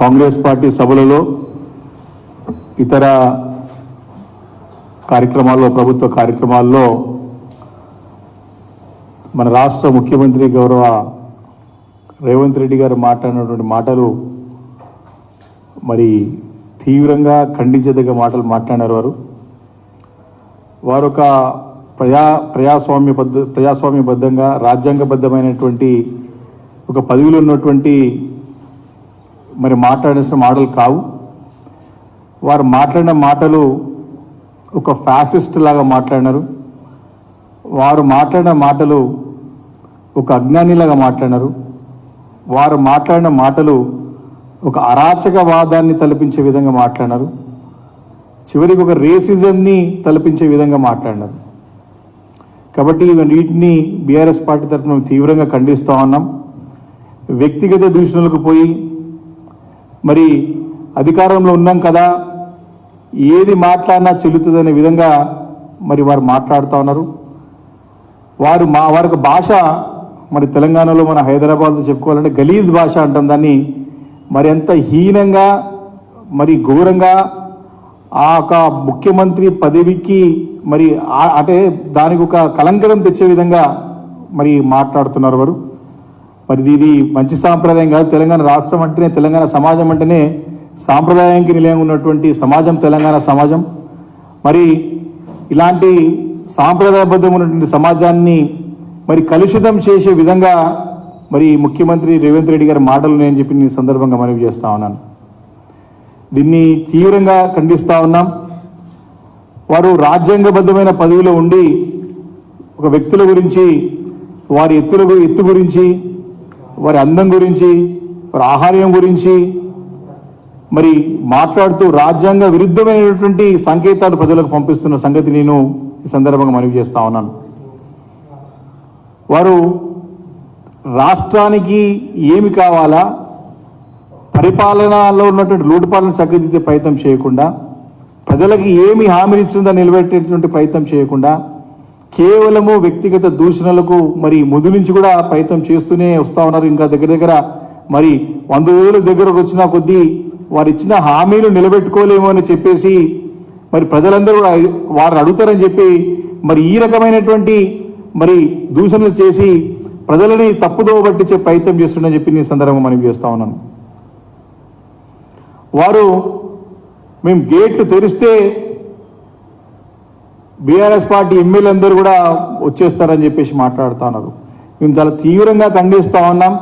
Congress party సభలలో ఇతర కార్యక్రమాల్లో ప్రభుత్వ కార్యక్రమాల్లో మన రాష్ట్ర ముఖ్యమంత్రి గౌరవ రేవంత్ రెడ్డి గారు మాట్లాడినటువంటి మాటలు మరి తీవ్రంగా ఖండించదగ్గ మాటలు మాట్లాడారు వారు. వారు ఒక ప్రజా ప్రజాస్వామ్య పద్ధ ప్రజాస్వామ్యబద్ధంగా రాజ్యాంగబద్ధమైనటువంటి ఒక పదవిలో ఉన్నటువంటి మరి మాట్లాడాల్సిన మాటలు కావు. వారు మాట్లాడిన మాటలు ఒక ఫ్యాసిస్ట్ లాగా మాట్లాడినారు. వారు మాట్లాడిన మాటలు ఒక అజ్ఞానిలాగా మాట్లాడినారు. వారు మాట్లాడిన మాటలు ఒక అరాచకవాదాన్ని తలపించే విధంగా మాట్లాడినారు. చివరికి ఒక రేసిజంని తలపించే విధంగా మాట్లాడినారు. కాబట్టి వీటిని బీఆర్ఎస్ పార్టీ తరఫున మేము తీవ్రంగా ఖండిస్తూ ఉన్నాం. వ్యక్తిగత దూషణలకు పోయి మరి అధికారంలో ఉన్నాం కదా ఏది మాట్లాడినా చెల్లుతుందనే విధంగా మరి వారు మాట్లాడుతూ ఉన్నారు. వారు మా వారికి భాష మరి తెలంగాణలో మన హైదరాబాద్లో చెప్పుకోవాలంటే గలీజ్ భాష అంటాం దాన్ని. మరి ఎంత హీనంగా మరి ఘోరంగా ఆ యొక్క ముఖ్యమంత్రి పదవికి మరి అంటే దానికి ఒక కలంకరం తెచ్చే విధంగా మరి మాట్లాడుతున్నారు వారు. మరి ఇది మంచి సాంప్రదాయం కాదు. తెలంగాణ రాష్ట్రం అంటేనే తెలంగాణ సమాజం అంటేనే సాంప్రదాయానికి నిలయం ఉన్నటువంటి సమాజం తెలంగాణ సమాజం. మరి ఇలాంటి సాంప్రదాయబద్ధం ఉన్నటువంటి సమాజాన్ని మరి కలుషితం చేసే విధంగా మరి ముఖ్యమంత్రి రేవంత్ రెడ్డి గారి మాటలు నేను చెప్పి నేను ఈ సందర్భంగా మనవి చేస్తా ఉన్నాను. దీన్ని తీవ్రంగా ఖండిస్తూ ఉన్నాం. వారు రాజ్యాంగబద్ధమైన పదవిలో ఉండి ఒక వ్యక్తుల గురించి వారి ఎత్తుల ఎత్తు గురించి వారి అందం గురించి వారి ఆహార్యం గురించి మరి మాట్లాడుతూ రాజ్యాంగ విరుద్ధమైనటువంటి సంకేతాలు ప్రజలకు పంపిస్తున్న సంగతి నేను ఈ సందర్భంగా మనవి చేస్తా ఉన్నాను. వారు రాష్ట్రానికి ఏమి కావాలా పరిపాలనలో ఉన్నటువంటి లోటుపాలను చక్కదిద్దే ప్రయత్నం చేయకుండా ప్రజలకు ఏమి హామీ ఇచ్చిందో నిలబెట్టేటువంటి ప్రయత్నం చేయకుండా కేవలము వ్యక్తిగత దూషణలకు మరి ముందు నుంచి కూడా ప్రయత్నం చేస్తూనే వస్తూ ఉన్నారు. ఇంకా దగ్గర దగ్గర మరి వంద రోజుల దగ్గరకు వచ్చిన కొద్దీ వారు ఇచ్చిన హామీలు నిలబెట్టుకోలేము అని చెప్పేసి మరి ప్రజలందరూ కూడా వారు అడుగుతారని చెప్పి మరి ఈ రకమైనటువంటి మరి దూషణలు చేసి ప్రజలని తప్పుదోవ పట్టించే ప్రయత్నం చేస్తుండని చెప్పి నేను సందర్భం మనం చేస్తూ ఉన్నాను. వారు మేము గేట్లు తెరిస్తే బీఆర్ఎస్ పార్టీ ఎమ్మెల్యేలందరూ కూడా వచ్చేస్తారని చెప్పేసి మాట్లాడుతున్నారు. మేము చాలా తీవ్రంగా ఖండిస్తూ ఉన్నాం.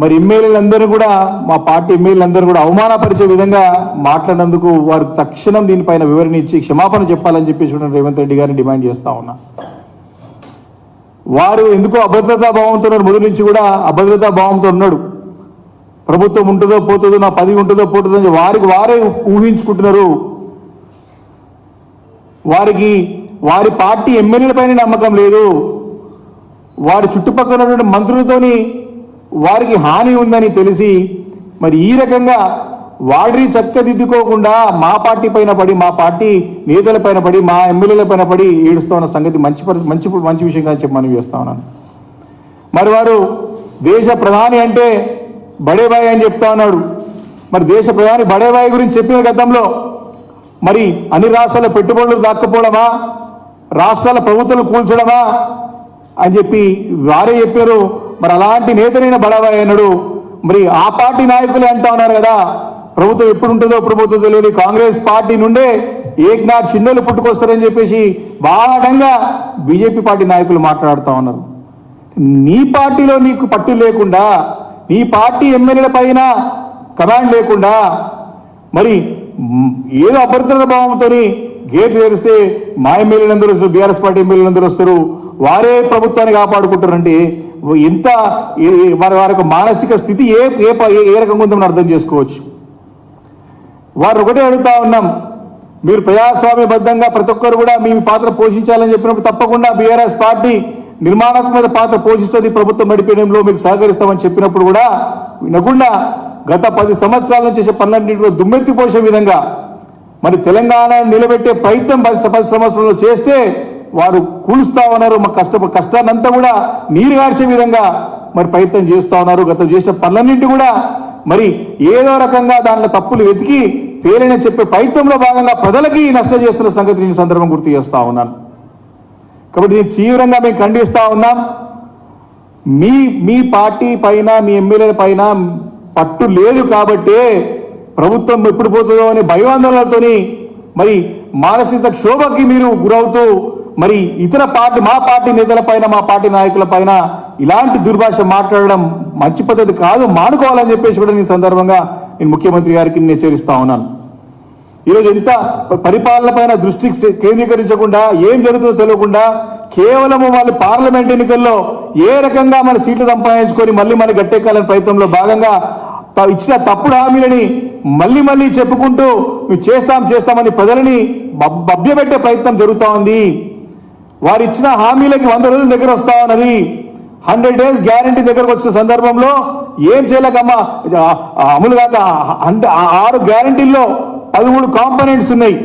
మరి ఎమ్మెల్యేలందరూ కూడా మా పార్టీ ఎమ్మెల్యేలందరూ కూడా అవమానపరిచే విధంగా మాట్లాడినందుకు వారు తక్షణం దీనిపైన వివరణ ఇచ్చి క్షమాపణ చెప్పాలని చెప్పేసి కూడా రేవంత్ రెడ్డి గారిని డిమాండ్ చేస్తూ ఉన్నా. వారు ఎందుకో అభద్రతా భావంతో ఉన్నారు? మొదటి నుంచి కూడా అభద్రతా భావంతో ఉన్నాడు. ప్రభుత్వం ఉంటుందో పోతుందో నా పదవి ఉంటుందో పోతుందో అని వారికి వారే ఊహించుకుంటున్నారు. వారికి వారి పార్టీ ఎమ్మెల్యేల పైన నమ్మకం లేదు. వారి చుట్టుపక్కల ఉన్నటువంటి మంత్రులతోని వారికి హాని ఉందని తెలిసి మరి ఈ రకంగా వాడిని చక్కదిద్దుకోకుండా మా పార్టీ పైన పడి మా పార్టీ నేతల పైన పడి మా ఎమ్మెల్యేల పైన పడి ఏడుస్తున్న సంగతి మంచి పరి మంచి మంచి విషయం కాదని చెప్పమని చేస్తా ఉన్నాను. మరి వారు దేశ ప్రధాని అంటే బడేబాయ్ అని చెప్తా ఉన్నాడు. మరి దేశ ప్రధాని బడేబాయ్ గురించి చెప్పిన గతంలో మరి అన్ని రాష్ట్రాల పెట్టుబడులు దాక్కపోవడమా? రాష్ట్రాల ప్రభుత్వాలు కూల్చడమా? అని చెప్పి వారే చెప్పారు. మరి అలాంటి నేతనైన బడబాయ్ అన్నాడు మరి ఆ పార్టీ నాయకులే అంటా ఉన్నారు కదా. ప్రభుత్వం ఎప్పుడు ఉంటుందో ఎప్పుడు పోతుందో తెలియదు. కాంగ్రెస్ పార్టీ నుండే ఏక్నాథ్ షిండోలు పుట్టుకొస్తారని చెప్పేసి బాఢంగా బీజేపీ పార్టీ నాయకులు మాట్లాడుతూ ఉన్నారు. నీ పార్టీలో నీకు పట్టు లేకుండా నీ పార్టీ ఎమ్మెల్యేల పైన కమాండ్ లేకుండా మరి ఏదో అభద్రత భావంతో గేట్ తెరిస్తే మా ఎమ్మెల్యేలందరూ వస్తారు బీఆర్ఎస్ పార్టీ ఎమ్మెల్యేలందరూ వస్తారు. వారే ప్రభుత్వాన్ని కాపాడుకుంటారంటే ఇంత వారి వారి యొక్క మానసిక స్థితి ఏ ఏ ఏ- ఏ రకంగా ఉందో మనం అర్థం చేసుకోవచ్చు. వారు ఒకటే అడుగుతా ఉన్నాం మీరు ప్రజాస్వామ్యబద్ధంగా ప్రతి ఒక్కరు కూడా మీ పాత్ర పోషించాలని చెప్పినప్పుడు తప్పకుండా బీఆర్ఎస్ పార్టీ నిర్మాణాత్మక పాత్ర పోషిస్తుంది ప్రభుత్వం నడిపేయడంలో మీకు సహకరిస్తామని చెప్పినప్పుడు కూడా వినకుండా గత పది సంవత్సరాల నుంచి చేసే దుమ్మెత్తిపోసే విధంగా మరి తెలంగాణ నిలబెట్టే ప్రయత్నం పది పది సంవత్సరాలు చేస్తే వారు కూలుస్తా ఉన్నారు మా కష్ట కష్టాన్నంతా కూడా నీరు గార్చే విధంగా మరి ప్రయత్నం చేస్తూ ఉన్నారు. గతం చేసిన పనులన్నింటి కూడా మరి ఏదో రకంగా దానిలో తప్పులు వెతికి ఫెయిల్ అయిన చెప్పే ప్రయత్నంలో భాగంగా ప్రజలకి నష్టం చేస్తున్న సంగతి నేను సందర్భం గుర్తు చేస్తూ ఉన్నాను. కాబట్టి దీన్ని తీవ్రంగా మేము ఖండిస్తూ ఉన్నాం. మీ మీ పార్టీ పైన మీ ఎమ్మెల్యేల పైన పట్టు లేదు కాబట్టే ప్రభుత్వం ఎప్పుడు పోతుందో అనే భయాందోళనలతోని మరి మానసిక క్షోభకి మీరు గురవుతూ మరి ఇతర పార్టీ మా పార్టీ నేతల పైన మా పార్టీ నాయకుల పైన ఇలాంటి దుర్భాష మాట్లాడడం మంచి పద్ధతి కాదు మానుకోవాలని చెప్పేసి కూడా నేను సందర్భంగా నేను ముఖ్యమంత్రి గారికి నేను హెచ్చరిస్తా ఉన్నాను. ఈరోజు ఎంత పరిపాలన పైన దృష్టి కేంద్రీకరించకుండా ఏం జరుగుతుందో తెలియకుండా కేవలము వాళ్ళు పార్లమెంట్ ఎన్నికల్లో ఏ రకంగా మన సీట్లు సంపాదించుకొని మళ్ళీ మన గట్టెక్కాలని ప్రయత్నంలో భాగంగా ఇచ్చిన తప్పుడు హామీలని మళ్ళీ మళ్ళీ చెప్పుకుంటూ మేము చేస్తాం చేస్తామని ప్రజలని బబ్- ప్రయత్నం జరుగుతూ ఉంది. వారు ఇచ్చిన హామీలకి వంద రోజుల దగ్గర వస్తా ఉన్నది. హండ్రెడ్ డేస్ గ్యారంటీ దగ్గరకు వచ్చిన సందర్భంలో ఏం చేయలేకమ్మా అమలు కాక ఆరు గ్యారంటీల్లో పదమూడు కాంపోనెంట్స్ ఉన్నాయి.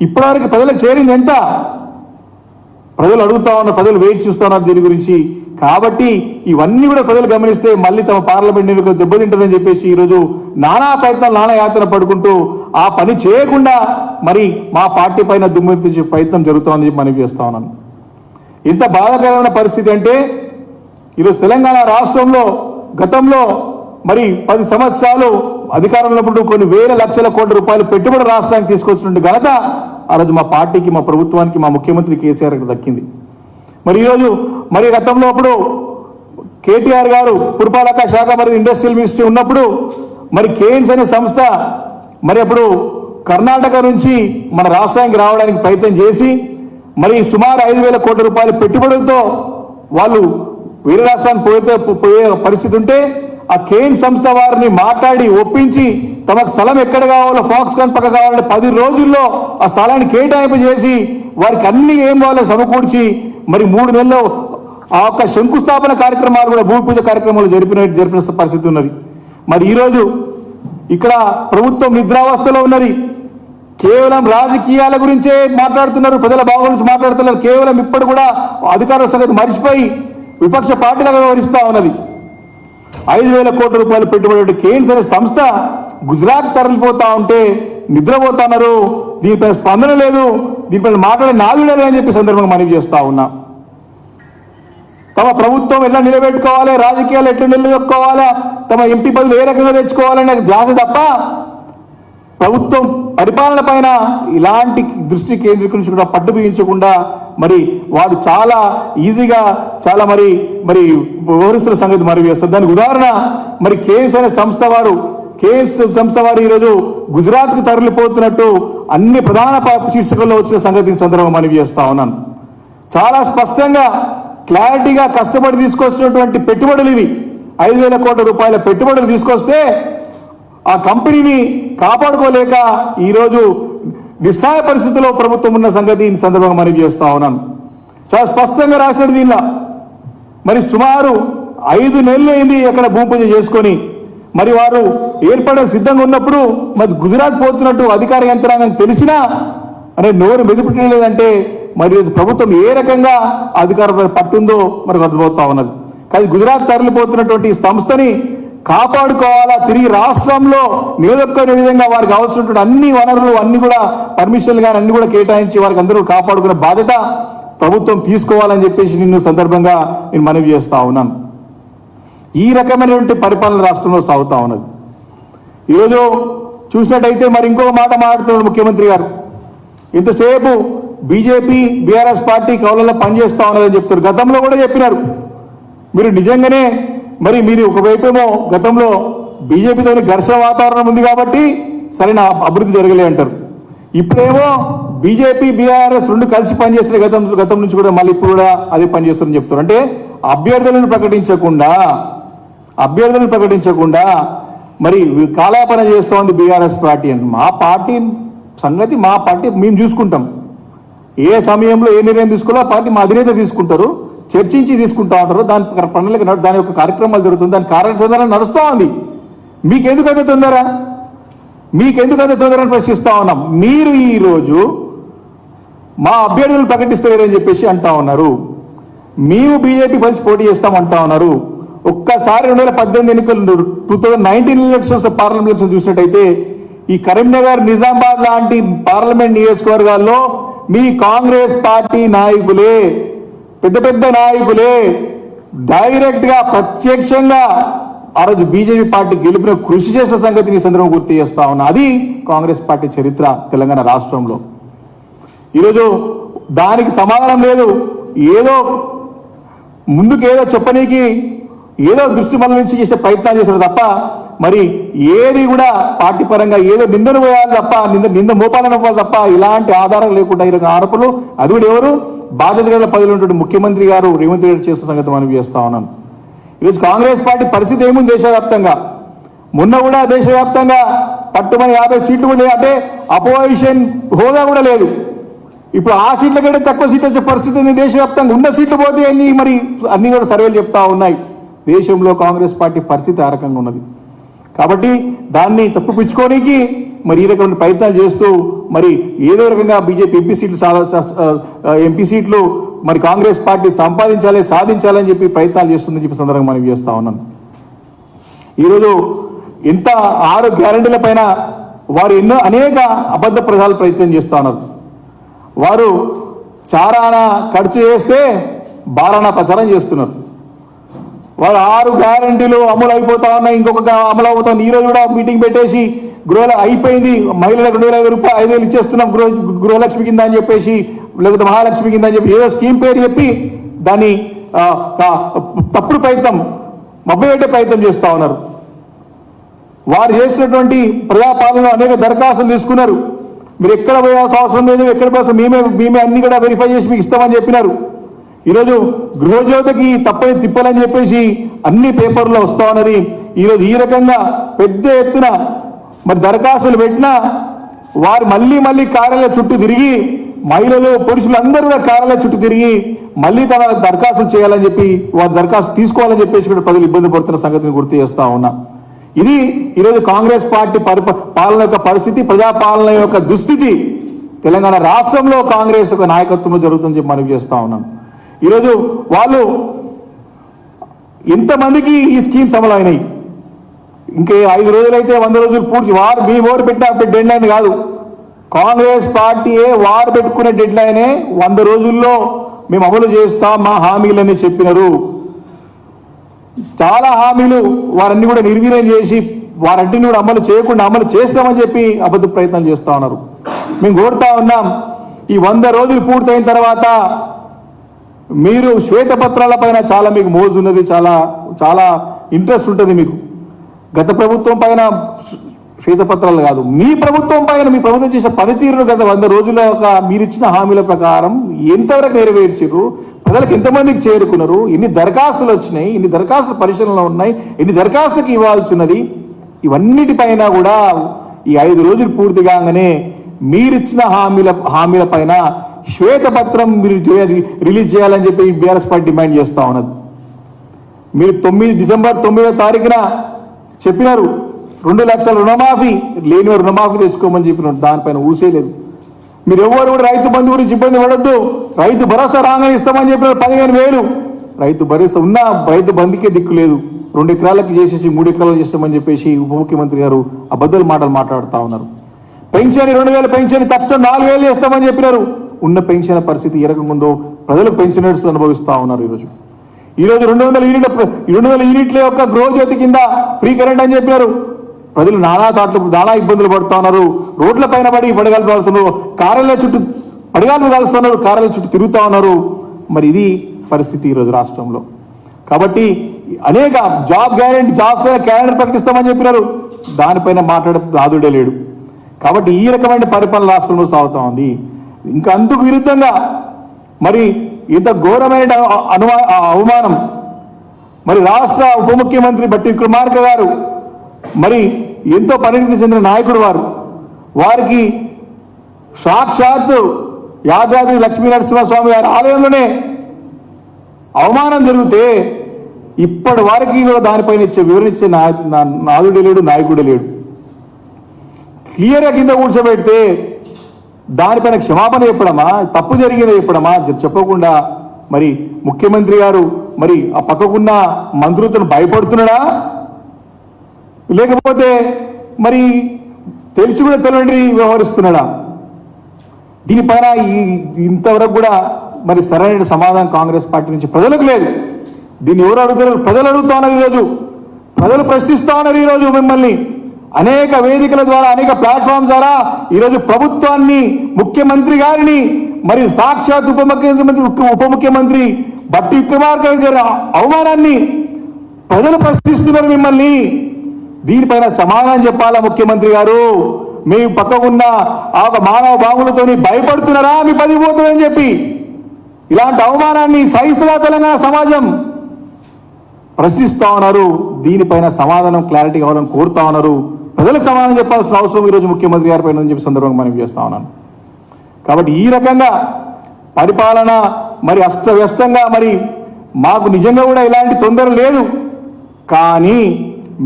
ఇప్పటివరకు ప్రజలకు చేరింది ఎంత? ప్రజలు అడుగుతా ఉన్న ప్రజలు వేచి చూస్తున్నారు దీని గురించి. కాబట్టి ఇవన్నీ కూడా ప్రజలు గమనిస్తే మళ్ళీ తమ పార్లమెంట్ ఎన్నికలు దెబ్బతింటుందని చెప్పేసి ఈరోజు నానా ప్రయత్నాలు నానా యాతన పడుకుంటూ ఆ పని చేయకుండా మరి మా పార్టీ పైన దుమ్మెత్తించే ప్రయత్నం జరుగుతోందని చెప్పి మనవి చేస్తా ఉన్నాను ఇంత బాధాకరమైన పరిస్థితి అంటే ఈరోజు తెలంగాణ రాష్ట్రంలో గతంలో మరి పది సంవత్సరాలు అధికారంలో ఉన్నప్పుడు కొన్ని వేల లక్షల కోట్ల రూపాయలు పెట్టుబడి రాష్ట్రానికి తీసుకొచ్చినటువంటి ఘనత ఆ రోజు మా పార్టీకి మా ప్రభుత్వానికి మా ముఖ్యమంత్రి కేసీఆర్ దక్కింది. మరి ఈరోజు మరి గతంలో అప్పుడు కేటీఆర్ గారు పురపాలక శాఖ మరియు ఇండస్ట్రియల్ మినిస్ట్రీ ఉన్నప్పుడు మరి కేన్స్ అనే సంస్థ మరి అప్పుడు కర్ణాటక నుంచి మన రాష్ట్రానికి రావడానికి ప్రయత్నం చేసి మరి సుమారు ఐదు వేల కోట్ల రూపాయల పెట్టుబడులతో వాళ్ళు వేరే రాష్ట్రానికి పోతే పోయే పరిస్థితి ఉంటే ఆ కేన్ సంస్థ వారిని మాట్లాడి ఒప్పించి తమకు స్థలం ఎక్కడ కావాలో ఫాక్స్కాన్ పక్క కావాలంటే పది రోజుల్లో ఆ స్థలాన్ని కేటాయింపు చేసి వారికి అన్ని ఏం కావాలో సమకూర్చి మరి మూడు నెలల్లో ఆ యొక్క శంకుస్థాపన కార్యక్రమాలు కూడా భూమి పూజ కార్యక్రమాలు జరిపిన జరిపిన పరిస్థితి ఉన్నది. మరి ఈరోజు ఇక్కడ ప్రభుత్వం నిద్రావస్థలో ఉన్నది. కేవలం రాజకీయాల గురించే మాట్లాడుతున్నారు. ప్రజల బాగు గురించి మాట్లాడుతున్నారు. కేవలం ఇప్పుడు కూడా అధికార సంగతి మర్చిపోయి విపక్ష పార్టీలుగా వ్యవహరిస్తూ ఉన్నది. ఐదు వేల కోట్ల రూపాయలు పెట్టుబడి కేన్స్ అనే సంస్థ గుజరాత్ తరలిపోతా ఉంటే నిద్రపోతున్నారు. దీనిపైన స్పందన లేదు. దీనిపైన మాట్లాడే నాదుడే లేదని చెప్పి సందర్భంగా మనవి చేస్తా ఉన్నా. తమ ప్రభుత్వం ఎట్లా నిలబెట్టుకోవాలి? రాజకీయాలు ఎట్లా నిలదొక్కోవాలా? తమ ఎంపీ పదవులు ఏ రకంగా తెచ్చుకోవాలనే ధ్యాస తప్ప ప్రభుత్వం పరిపాలన పైన ఇలాంటి దృష్టి కేంద్రీకరించకుండా పట్టు బిగించకుండా మరి వాడు చాలా ఈజీగా చాలా మరి మరి వ్యవహరిస్తున్న సంగతి మరి వేస్తారు దానికి ఉదాహరణ మరి కేఎస్ అనే సంస్థ వారు కేఎస్ సంస్థ వారు ఈరోజు గుజరాత్కు తరలిపోతున్నట్టు అన్ని ప్రధాన శీర్షికల్లో వచ్చిన సంగతి సందర్భం మనవి చేస్తా ఉన్నాను చాలా స్పష్టంగా క్లారిటీగా కష్టపడి తీసుకొచ్చినటువంటి పెట్టుబడులు ఇవి. ఐదు వేల కోట్ల రూపాయల పెట్టుబడులు తీసుకొస్తే ఆ కంపెనీని కాపాడుకోలేక ఈరోజు నిస్సాయ పరిస్థితుల్లో ప్రభుత్వం ఉన్న సంగతి ఈ సందర్భంగా మనవి చేస్తా ఉన్నాను చాలా స్పష్టంగా రాసినట్టు దీనిలో. మరి సుమారు ఐదు నెలలు అయింది అక్కడ భూమి పూజ చేసుకొని. మరి వారు ఏర్పడే సిద్ధంగా ఉన్నప్పుడు మరి గుజరాత్ పోతున్నట్టు అధికార యంత్రాంగం తెలిసినా అనే నోరు మెదిపెట్టడం లేదంటే మరి ప్రభుత్వం ఏ రకంగా అధికారం పట్టుందో మనకు అర్థమవుతా ఉన్నది. కానీ గుజరాత్ తరలిపోతున్నటువంటి సంస్థని కాపాడుకోవాలా? తిరిగి రాష్ట్రంలో నిలదొక్కునే విధంగా వారికి అవసరమైనటువంటి అన్ని వనరులు అన్ని కూడా పర్మిషన్లు కానీ అన్ని కూడా కేటాయించి వారికి అందరూ కాపాడుకునే బాధ్యత ప్రభుత్వం తీసుకోవాలని చెప్పేసి నిన్ను సందర్భంగా నేను మనవి చేస్తా ఉన్నాను. ఈ రకమైనటువంటి పరిపాలన రాష్ట్రంలో సాగుతా ఉన్నది. ఈరోజు చూసినట్టయితే మరి ఇంకొక మాట మాట్లాడుతున్నాడు ముఖ్యమంత్రి గారు. ఇంతసేపు బీజేపీ బీఆర్ఎస్ పార్టీ కౌలలో పనిచేస్తా ఉన్నదని చెప్తారు గతంలో కూడా చెప్పినారు. మీరు నిజంగానే మరి మీరు ఒకవైపేమో గతంలో బీజేపీతో ఘర్షణ వాతావరణం ఉంది కాబట్టి సరైన అభివృద్ధి జరగలే అంటారు. ఇప్పుడేమో బీజేపీ బీఆర్ఎస్ రెండు కలిసి పనిచేస్తున్నాయి గతం గతం నుంచి కూడా మళ్ళీ ఇప్పుడు కూడా అదే పనిచేస్తారని చెప్తారు అంటే అభ్యర్థులను ప్రకటించకుండా అభ్యర్థులను ప్రకటించకుండా మరి కాలాపన చేస్తోంది బీఆర్ఎస్ పార్టీ అని మా పార్టీ సంగతి మా పార్టీ మేము చూసుకుంటాం. ఏ సమయంలో ఏ నిర్ణయం తీసుకోవాలో పార్టీ మా అధినేత తీసుకుంటారు. చర్చించి తీసుకుంటా ఉంటారు. దాని ప్ర- పనులకు దాని యొక్క కార్యక్రమాలు జరుగుతుంది. దాని కార్యాచరణ నడుస్తూ ఉంది. మీకెందుకు అయితే తొందర? మీకెందుకు అంత తొందర అని ప్రశ్నిస్తూ ఉన్నాం. మీరు ఈరోజు మా అభ్యర్థులు ప్రకటిస్తలేరని చెప్పేసి అంటా ఉన్నారు. మేము బీజేపీ కలిసి పోటీ చేస్తామంటా ఉన్నారు. ఒక్కసారి రెండు వేల పద్దెనిమిది ఎన్నికలు two thousand nineteen elections parliament election చూసినట్టయితే ఈ కరీంనగర్ నిజామాబాద్ లాంటి పార్లమెంట్ నియోజకవర్గాల్లో మీ కాంగ్రెస్ పార్టీ నాయకులే పెద్ద పెద్ద నాయకులే డైరెక్ట్గా ప్రత్యక్షంగా ఆ రోజు బీజేపీ పార్టీ గెలుపున కృషి చేసిన సంగతిని ఈ సందర్భం గుర్తు చేస్తా ఉన్నా. అది కాంగ్రెస్ పార్టీ చరిత్ర తెలంగాణ రాష్ట్రంలో. ఈరోజు దానికి సమాధానం లేదు. ఏదో ముందుకు ఏదో చెప్పనీకి ఏదో దృష్టి మళ్ళించి చేసే ప్రయత్నాలు చేశారు తప్ప మరి ఏది కూడా పార్టీ పరంగా ఏదో నిందను పోయాలి తప్ప నింద నింద మోపాలని పోవాలి తప్ప ఇలాంటి ఆధారం లేకుండా ఈ ఆరోపణలు. అది కూడా ఎవరు? బాధ్యత గల పదవిలో ఉన్నటువంటి ముఖ్యమంత్రి గారు రేవంత్ రెడ్డి చేస్తున్న సంగతి మనం చేస్తా ఉన్నాం. ఈరోజు కాంగ్రెస్ పార్టీ పరిస్థితి ఏముంది దేశవ్యాప్తంగా? మొన్న కూడా దేశవ్యాప్తంగా పట్టుమని యాభై సీట్లు కూడా అంటే అపోజిషన్ హోదా కూడా లేదు. ఇప్పుడు ఆ సీట్ల కంటే తక్కువ సీట్లు వచ్చే పరిస్థితి ఉంది దేశవ్యాప్తంగా. ఉన్న సీట్లు పోతే అన్ని మరి అన్ని కూడా సర్వేలు చెప్తా ఉన్నాయి. దేశంలో కాంగ్రెస్ పార్టీ పరిస్థితి ఆ రకంగా ఉన్నది. కాబట్టి దాన్ని తప్పుపించుకోవడానికి మరి ఈ రకమైన ప్రయత్నాలు చేస్తూ మరి ఏదో రకంగా బీజేపీ ఎంపీ సీట్లు ఎంపీ సీట్లు మరి కాంగ్రెస్ పార్టీ సంపాదించాలి సాధించాలని చెప్పి ప్రయత్నాలు చేస్తుందని చెప్పి సందర్భంగా మనం చేస్తూ ఉన్నాను ఈరోజు ఎంత ఆరు గ్యారంటీల పైన వారు ఎన్నో అనేక అబద్ధ ప్రజాలు ప్రయత్నం చేస్తూ ఉన్నారు. వారు చారాన ఖర్చు చేస్తే బారాన ప్రచారం చేస్తున్నారు. వాళ్ళ ఆరు గ్యారంటీలు అమలు అయిపోతా ఉన్నాయి ఇంకొక అమలు అవుతాం ఈ రోజు కూడా మీటింగ్ పెట్టేసి గృహ అయిపోయింది. మహిళలకు రెండు వేల ఐదు రూపాయలు ఐదు వేలు ఇచ్చేస్తున్నాం గృహ గృహలక్ష్మి కింద అని చెప్పేసి లేకపోతే మహాలక్ష్మి కింద అని చెప్పి ఏదో స్కీమ్ పేరు చెప్పి దాన్ని తప్పుడు ప్రయత్నం మభ్యపెట్టే ప్రయత్నం చేస్తూ ఉన్నారు. వారు చేసినటువంటి ప్రజాపాలనలో అనేక దరఖాస్తులు తీసుకున్నారు. మీరు ఎక్కడ పోయాల్సిన అవసరం లేదు ఎక్కడ పోయాల్సిన మేమే మేమే అన్ని కూడా వెరిఫై చేసి మీకు ఇస్తామని చెప్పినారు. ఈరోజు గృహజ్యోతికి తప్పని తిప్పాలని చెప్పేసి అన్ని పేపర్లో వస్తా ఉన్నది. ఈరోజు ఈ రకంగా పెద్ద ఎత్తున మరి దరఖాస్తులు పెట్టినా వారు మళ్ళీ మళ్ళీ కార్యాలయ చుట్టూ తిరిగి మహిళలు పురుషులు అందరూ కూడా కార్యాలయ చుట్టూ తిరిగి మళ్ళీ తన దరఖాస్తులు చేయాలని చెప్పి వారి దరఖాస్తు తీసుకోవాలని చెప్పేసి కూడా ప్రజలు ఇబ్బంది పడుతున్న సంగతిని గుర్తు చేస్తా ఉన్నా. ఇది ఈరోజు కాంగ్రెస్ పార్టీ పరిప పాలన యొక్క పరిస్థితి ప్రజాపాలన యొక్క దుస్థితి తెలంగాణ రాష్ట్రంలో కాంగ్రెస్ యొక్క నాయకత్వంలో జరుగుతుందని చెప్పి మనవి చేస్తా ఉన్నాను ఈరోజు వాళ్ళు ఎంతమందికి ఈ స్కీమ్స్ అమలు అయినాయి ఇంకే ఐదు రోజులైతే వంద రోజులు పూర్తి వారు మీ ఓరు పెట్టిన డెడ్ లైన్ కాదు. కాంగ్రెస్ పార్టీయే వారు పెట్టుకునే డెడ్ లైనే వంద రోజుల్లో మేము అమలు చేస్తాం మా హామీలని చెప్పినారు. చాలా హామీలు వారన్నీ కూడా నిర్వీర్యం చేసి వారంటిని కూడా అమలు చేయకుండా అమలు చేస్తామని చెప్పి అబద్ధ ప్రయత్నాలు చేస్తూ ఉన్నారు. మేము కోరుతా ఉన్నాం ఈ వంద రోజులు పూర్తయిన తర్వాత మీరు శ్వేతపత్రాల పైన చాలా మీకు మోజు ఉన్నది చాలా చాలా ఇంట్రెస్ట్ ఉంటుంది మీకు. గత ప్రభుత్వం పైన శ్వేతపత్రాలు కాదు. మీ ప్రభుత్వం పైన మీ ప్రభుత్వం చేసే పనితీరును గత వంద రోజుల మీరు మీరిచ్చిన హామీల ప్రకారం ఎంతవరకు నెరవేర్చారు ప్రజలకు ఎంతమందికి చేరుకున్నారు? ఎన్ని దరఖాస్తులు వచ్చినాయి? ఎన్ని దరఖాస్తులు పరిశీలనలో ఉన్నాయి? ఎన్ని దరఖాస్తులకు ఇవ్వాల్సినది? ఇవన్నిటిపైన కూడా ఈ ఐదు రోజులు పూర్తి కాగానే మీరిచ్చిన హామీల హామీల పైన శ్వేతపత్రం మీరు రిలీజ్ చేయాలని చెప్పి బీఆర్ఎస్ పార్టీ డిమాండ్ చేస్తా ఉన్నది. మీరు తొమ్మిది డిసెంబర్ తొమ్మిదో తారీఖున చెప్పినారు రెండు లక్షల రుణమాఫీ లేని రుణమాఫీ తెచ్చుకోమని చెప్పినారు దానిపైన ఊసేయలేదు మీరు ఎవరు కూడా రైతు బంధు గురించి ఇబ్బంది పడొద్దు రైతు భరోసా రాగానే ఇస్తామని చెప్పినారు పదిహేను వేలు. రైతు భరోసా ఉన్నా రైతు బంధుకే దిక్కు లేదు రెండు ఎకరాలకు చేసేసి మూడు ఎకరాలు చేస్తామని చెప్పేసి ఉప ముఖ్యమంత్రి గారు అబద్ధాలు మాటలు మాట్లాడుతూ ఉన్నారు. పెన్షన్ రెండు వేల పెన్షన్ తక్షణం నాలుగు వేలు చేస్తామని చెప్పినారు. ఉన్న పెన్షన్ పరిస్థితి ఏ రకంగా ఉందో ప్రజలు పెన్షనర్స్ అనుభవిస్తూ ఉన్నారు ఈరోజు. ఈరోజు రెండు వందల యూనిట్ల రెండు వందల యూనిట్ల యొక్క గృహజ్యోతి కింద ఫ్రీ కరెంట్ అని చెప్పినారు. ప్రజలు నానా తాట్లు నానా ఇబ్బందులు పడుతూ ఉన్నారు. రోడ్ల పైన పడి పడగలు పడుతున్నారు కార్యాలయ చుట్టూ పడగాలు కాలుస్తున్నారు. కార్యాలయ చుట్టూ తిరుగుతూ ఉన్నారు. మరి ఇది పరిస్థితి ఈరోజు రాష్ట్రంలో. కాబట్టి అనేక జాబ్ గ్యారెంటీ జాబ్ పైన క్యాలెండర్ ప్రకటిస్తామని చెప్పినారు. దానిపైన మాట్లాడే రాదుడే లేడు. కాబట్టి ఈ రకమైన పరిపాలన రాష్ట్రంలో సాగుతూ ఉంది. ఇంకా అందుకు విరుద్ధంగా మరి ఇంత ఘోరమైన అనుమా అవమానం. మరి రాష్ట్ర ఉప ముఖ్యమంత్రి బట్టి విక్రమార్క గారు మరి ఎంతో పరిణితి చెందిన నాయకుడు వారు. వారికి సాక్షాత్తు యాదాద్రి లక్ష్మీ నరసింహస్వామి గారి ఆలయంలోనే అవమానం జరిగితే ఇప్పటి వారికి కూడా దానిపైన ఇచ్చే వివరించే ఇచ్చే నా నాదుడే లేడు నాయకుడే లేడు. క్లియర్గా కింద కూర్చోబెడితే దానిపైన క్షమాపణ చెప్పడమా? తప్పు జరిగింది చెప్పడమా? చెప్పకుండా మరి ముఖ్యమంత్రి గారు మరి ఆ పక్కకున్న మంత్రులతో భయపడుతున్నాడా? లేకపోతే మరి తెలిసి కూడా తెలియని వ్యవహరిస్తున్నాడా? దీనిపైన ఈ ఇంతవరకు కూడా మరి సరైన సమాధానం కాంగ్రెస్ పార్టీ నుంచి ప్రజలకు లేదు. దీన్ని ఎవరు అడుగుతున్నారు ప్రజలు అడుగుతా ఉన్నారు ఈరోజు. ప్రజలు ప్రశ్నిస్తా ఉన్నారు ఈరోజు మిమ్మల్ని. అనేక వేదికల ద్వారా అనేక ప్లాట్ఫామ్స్ ద్వారా ఈరోజు ప్రభుత్వాన్ని ముఖ్యమంత్రి గారిని మరియు సాక్షాత్ ఉప ముఖ్యమంత్రి ఉప ముఖ్యమంత్రి బట్టి విక్రమార్క గారి అవమానాన్ని ప్రజలు ప్రశ్నిస్తున్నారు మిమ్మల్ని. దీనిపైన సమాధానం చెప్పాలా ముఖ్యమంత్రి గారు? మీ పక్కకున్న ఆ ఒక మానవ బాగులతోని భయపడుతున్నారా? మీ పది పోతుందని చెప్పి. ఇలాంటి అవమానాన్ని సహిస్తుందా తెలంగాణ సమాజం? ప్రశ్నిస్తా ఉన్నారు. దీనిపైన సమాధానం క్లారిటీ కావాలని కోరుతా ఉన్నారు. ప్రజలకు సమాధానం చెప్పాల్సిన అవసరం ఈరోజు ముఖ్యమంత్రి గారి పైన చెప్పి సందర్భంగా మనం చేస్తా ఉన్నాను. కాబట్టి ఈ రకంగా పరిపాలన మరి అస్తవ్యస్తంగా మరి మాకు నిజంగా కూడా ఇలాంటి తొందర లేదు. కానీ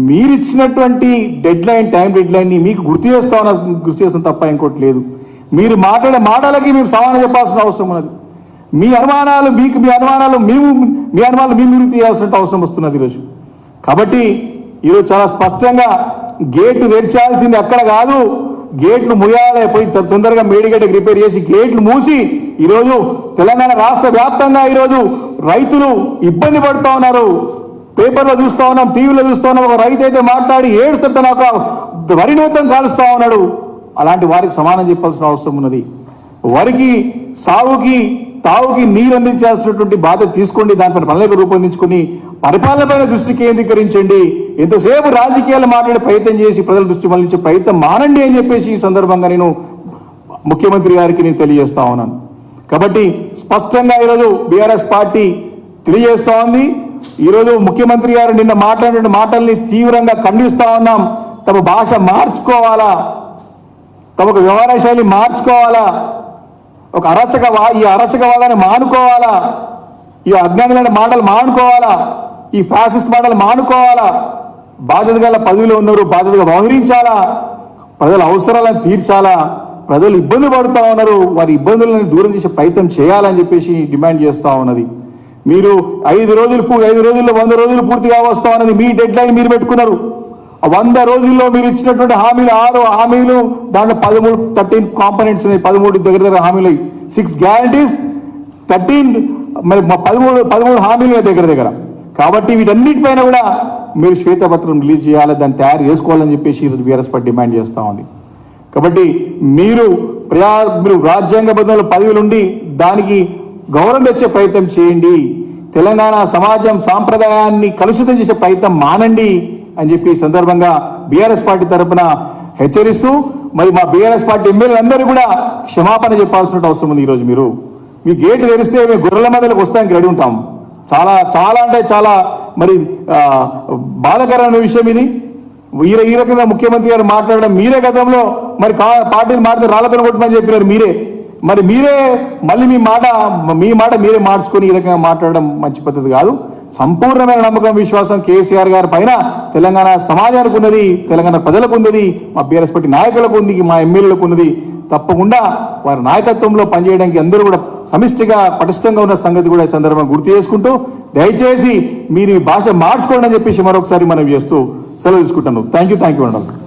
మీరిచ్చినటువంటి డెడ్ లైన్ టైం డెడ్ లైన్ని మీకు గుర్తు చేస్తా ఉన్న గుర్తు చేస్తాం తప్ప ఇంకోటి లేదు. మీరు మాట్లాడే మాటలకి మేము సమాధానం చెప్పాల్సిన అవసరం ఉన్నది. మీ అనుమానాలు మీకు మీ అనుమానాలు మేము మీ అనుమానాలు మేము నివృత్తి చేయాల్సిన అవసరం వస్తున్నది ఈరోజు. కాబట్టి ఈరోజు చాలా స్పష్టంగా గేట్లు తెరిచాల్సింది అక్కడ కాదు. గేట్లు ముయాలే పోయి తొందరగా మేడిగడ్డకి రిపేర్ చేసి గేట్లు మూసి ఈరోజు తెలంగాణ రాష్ట్ర వ్యాప్తంగా ఈరోజు రైతులు ఇబ్బంది పడుతూ ఉన్నారు. పేపర్లో చూస్తూ ఉన్నాం టీవీలో చూస్తూ ఉన్నాం ఒక రైతు అయితే మాట్లాడి ఏడుస్తుంటే ఒక వరి నూతం కాలుస్తూ ఉన్నాడు. అలాంటి వారికి సమానం చెప్పాల్సిన అవసరం ఉన్నది. వరికి సాగుకి తావుకి నీరు అందించాల్సినటువంటి బాధ్యత తీసుకోండి దానిపైన ప్రణాళిక రూపొందించుకొని పరిపాలనపైన దృష్టి కేంద్రీకరించండి. ఎంతసేపు రాజకీయాలు మాట్లాడే ప్రయత్నం చేసి ప్రజల దృష్టి మళ్ళించే ప్రయత్నం మానండి అని చెప్పేసి ఈ సందర్భంగా నేను ముఖ్యమంత్రి గారికి నేను తెలియజేస్తా ఉన్నాను. కాబట్టి స్పష్టంగా ఈరోజు బీఆర్ఎస్ పార్టీ తెలియజేస్తా ఉంది. ఈరోజు ముఖ్యమంత్రి గారు నిన్న మాట్లాడిన మాటల్ని తీవ్రంగా ఖండిస్తా ఉన్నాం. తమ భాష మార్చుకోవాలా? తమకు వ్యవహార శైలి మార్చుకోవాలా? ఒక అరచక వా ఈ అరచకవాదాన్ని మానుకోవాలా? ఈ అజ్ఞానులైన మాటలు మానుకోవాలా? ఈ ఫ్యాసిస్ట్ మాటలు మానుకోవాలా? బాధ్యత గల పదవిలో ఉన్నారు బాధ్యతగా వ్యవహరించాలా? ప్రజల అవసరాలను తీర్చాలా? ప్రజలు ఇబ్బంది పడుతూ ఉన్నారు. వారి ఇబ్బందులను దూరం చేసే ప్రయత్నం చేయాలని చెప్పేసి డిమాండ్ చేస్తూ ఉన్నది. మీరు ఐదు రోజులు ఐదు రోజుల్లో వంద రోజులు పూర్తిగా వస్తామన్నది మీ డెడ్ లైన్ మీరు పెట్టుకున్నారు. వంద రోజుల్లో మీరు ఇచ్చినటువంటి హామీలు ఆరు హామీలు దాంట్లో పదమూడు థర్టీన్ కాంపనెంట్స్ ఉన్నాయి. పదమూడు దగ్గర దగ్గర హామీలు సిక్స్ గ్యారంటీస్ థర్టీన్ మరి పదమూడు పదమూడు హామీలు దగ్గర దగ్గర. కాబట్టి వీటన్నిటిపైన కూడా మీరు శ్వేతపత్రం రిలీజ్ చేయాలి దాన్ని తయారు చేసుకోవాలని చెప్పేసి ఈరోజు బీఆర్ఎస్ పార్టీ డిమాండ్ చేస్తూ ఉంది. కాబట్టి మీరు ప్రజా మీరు రాజ్యాంగబద్ధ పదవులు ఉండి దానికి గౌరవం తెచ్చే ప్రయత్నం చేయండి. తెలంగాణ సమాజం సాంప్రదాయాన్ని కలుషితం చేసే ప్రయత్నం మానండి. అని చెప్పి సందర్భంగా బీఆర్ఎస్ పార్టీ తరపున హెచ్చరిస్తూ మరి మా బీఆర్ఎస్ పార్టీ ఎమ్మెల్యేలందరూ కూడా క్షమాపణ చెప్పాల్సిన అవసరం ఉంది ఈరోజు మీరు. మీ గేట్లు తెరిస్తే మేము గొర్రెల మధ్యలోకి వస్తానికి రెడీ ఉంటాం. చాలా చాలా అంటే చాలా మరి బాధకరమైన విషయం ఇది. ఈ ఈ రకంగా ముఖ్యమంత్రి గారు మాట్లాడడం మీరే గతంలో మరి కా- పార్టీని మారితే రాళ్ళతో కొట్టమని చెప్పినారు మీరే. మరి మీరే మళ్ళీ మీ మాట మీ మాట మీరే మార్చుకొని ఈ రకంగా మాట్లాడడం మంచి పద్ధతి కాదు. సంపూర్ణమైన నమ్మకం విశ్వాసం కేసీఆర్ గారి పైన తెలంగాణ సమాజానికి ఉన్నది తెలంగాణ ప్రజలకు ఉన్నది మా బీఆర్ఎస్ పార్టీ నాయకులకు ఉంది మా ఎమ్మెల్యేలకు ఉన్నది తప్పకుండా వారి నాయకత్వంలో పనిచేయడానికి అందరూ కూడా సమిష్టిగా పటిష్టంగా ఉన్న సంగతి కూడా ఈ సందర్భంగా గుర్తు చేసుకుంటూ దయచేసి మీరు ఈ భాష మార్చుకోండి అని చెప్పేసి మరొకసారి మనం చేస్తూ సెలవు తీసుకుంటాను థ్యాంక్ యూ థ్యాంక్ యూ అండి